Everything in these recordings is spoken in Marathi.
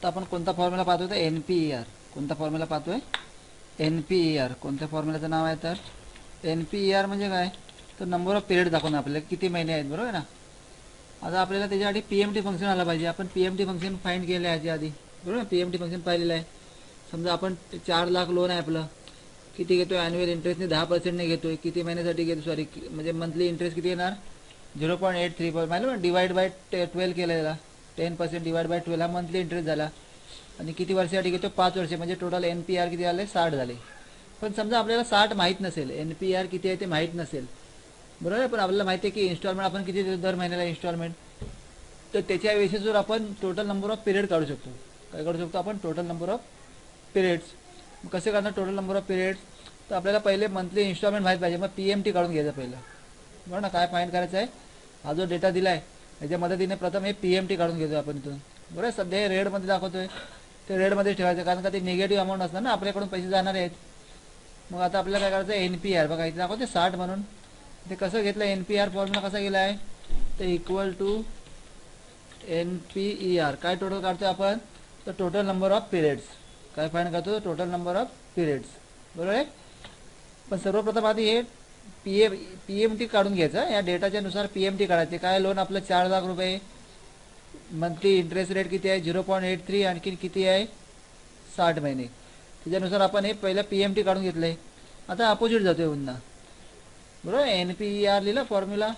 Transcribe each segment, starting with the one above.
आता आपण कोणता फॉर्म्युला पाहतोय तर एन पी ई आर कोणता फॉर्म्युला पाहतोय? एन पी ई आर कोणत्या फॉर्म्युल्याचं नाव आहे तर? एन पी ई आर म्हणजे काय? तर नंबर ऑफ पिरियड दाखवणं आपल्याला. किती महिने आहेत बरोबर ना? आता आपल्याला त्याच्यासाठी पी एम टी फंक्शन आलं पाहिजे. आपण P M T function find केलं आहे याच्या आधी. बरोबर पी एम टी फंक्शन पाहिलेलं आहे. समजा आपण चार लाख लोन आहे आपलं. किती घेतो ॲन्युअल इंटरेस्टने दहा पर्सेंटने घेतो आहे किती महिन्यासाठी घेतो सॉरी म्हणजे मंथली इंटरेस्ट किती येणार? झिरो पॉईंट एट थ्री माहिती डिवाइड बाय ट्वेल्व केलं त्याला ten percent divide by twelve हा मंथली इंटरेस्ट झाला. आणि किती वर्षासाठी घेतो? पाच वर्ष. म्हणजे टोटल एन पी आर किती झाले? साठ झाले. पण समजा आपल्याला साठ माहीत नसेल एन पी आर किती आहे ते माहीत नसेल. बरोबर? आहे पण आपल्याला माहिती आहे की इन्स्टॉलमेंट आपण किती देतो दर महिन्याला इन्स्टॉलमेंट तर त्याच्या बेसिसवर आपण टोटल नंबर ऑफ पिरियड काढू शकतो. काय काढू शकतो? आपण टोटल नंबर ऑफ पिरियड्स कसे करणार टोटल नंबर ऑफ पिरियड्स तर आपल्याला पहिले मंथली इन्स्टॉलमेंट माहीत पाहिजे. मग पी एम टी काढून घ्यायचं पहिलं. बरोबर ना? काय फाईंड करायचं आहे हा जो डेटा दिला आहे याच्या मदतीने प्रथम हे पी एम टी काढून घेतो आपण इथून. बरोबर आहे? सध्या हे रेडमध्ये दाखवतोय. ते रेडमध्ये ठेवायचं. कारण का ते निगेटिव्ह अमाऊंट असणार ना आपल्याकडून पैसे जाणार आहेत. मग आता आपल्याला काय करायचं एन पी आर बघा इथे दाखवते साठ म्हणून. ते कसं घेतलं? एन पी आर फॉर्म्युला कसा गेला आहे? ते equal to N P E R काय टोटल काढतोय आपण? तर टोटल नंबर ऑफ पिरियड्स काय फाईन करतो टोटल नंबर ऑफ पिरियड्स बरोबर आहे? पण सर्वप्रथम आधी हे P M P M T काढून घ्यायचं. या डेटाच्या नुसार पी एम टी काढायचे. काय लोन आपलं चार लाख रुपये. मंथली इंटरेस्ट रेट किती आहे? झिरो पॉईंट एट थ्री आणखी किती आहे? साठ महिने. त्याच्यानुसार आपण हे पहिलं पी एम टी काढून घेतलं. आहे आता अपोजिट जातोय पुन्हा बरोबर? एन पी ई आर लिहिलं फॉर्म्युला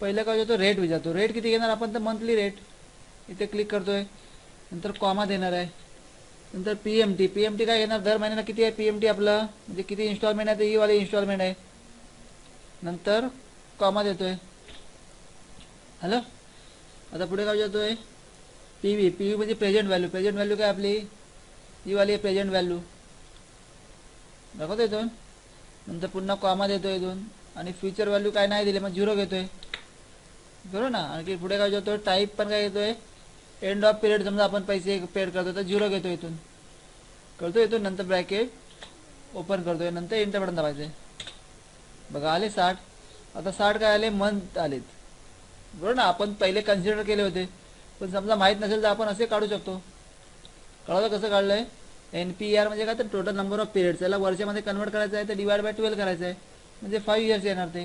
पहिलं काय जातो रेट विचारतो रेट किती घेणार? आपण तर मंथली रेट इथे क्लिक करतोय. नंतर कॉमा देणार आहे. नंतर P M T P M T काय घेणार? दर महिन्याला किती आहे पी एम टी आपलं? म्हणजे किती इन्स्टॉलमेंट आहे? तर ही वाली इन्स्टॉलमेंट आहे. नंतर कॉमा देतोय हॅलो? आता पुढे काय जातोय. पी व्ही पी व्ही म्हणजे प्रेझेंट व्हॅल्यू प्रेझेंट व्हॅल्यू काय आपली? ही वाली आहे प्रेझेंट व्हॅल्यू दाखवतो इथून? नंतर पुन्हा कॉमा देतोय इथून. आणि फ्युचर व्हॅल्यू काय नाही दिले मग झिरो घेतोय. बरोबर ना? आणखी पुढे काय जातोय. टाईप पण काय घेतोय? एंड ऑफ पिरियड समजा आपण पैसे पेड करतो तर झिरो घेतो इथून. करतो इथून? नंतर ब्रॅकेट ओपन करतोय. नंतर इंटर बटन दाबायचं बघा आले साठ. आता साठ काय आले? मंथ आलेत. बरोबर ना आपण पहिले कन्सिडर केले होते. पण समजा माहीत नसेल तर आपण असे काढू शकतो. कळलं कसं काढलंय? एन पी आर म्हणजे काय? तर टोटल नंबर ऑफ पिरियड्स याला वर्षामध्ये कन्वर्ट करायचं आहे तर डिवाइड बाय ट्वेल्व करायचं आहे. म्हणजे फाईव्ह इयर्स येणार ते.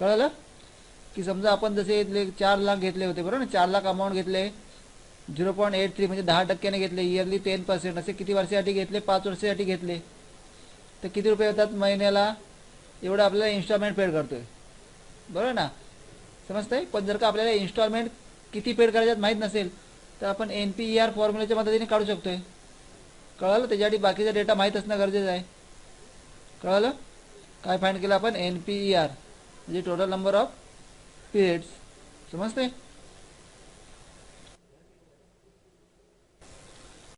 कळलं? की समजा आपण जसे घेतले चार लाख घेतले होते बरोबर ना? चार लाख अमाऊंट घेतले. झिरो पॉईंट एट थ्री म्हणजे दहा टक्क्याने घेतले. इयरली टेन पर्सेंट असे किती वर्षासाठी घेतले? पाच वर्षासाठी घेतले. तर किती रुपये होतात महिन्याला? एवढं आपल्याला इन्स्टॉलमेंट पेड करतोय. बरोबर ना? समजतंय? पण जर का आपल्याला इन्स्टॉलमेंट किती पेड करायच्यात माहीत नसेल तर आपण एन पी ई आर फॉर्म्युल्याच्या मदतीने काढू शकतोय. कळलं? त्याच्यासाठी बाकीचा डेटा माहीत असणं गरजेचं आहे. कळलं? काय फाईंड केलं आपण? एन पी ई आर म्हणजे टोटल नंबर ऑफ पिरियड्स समजते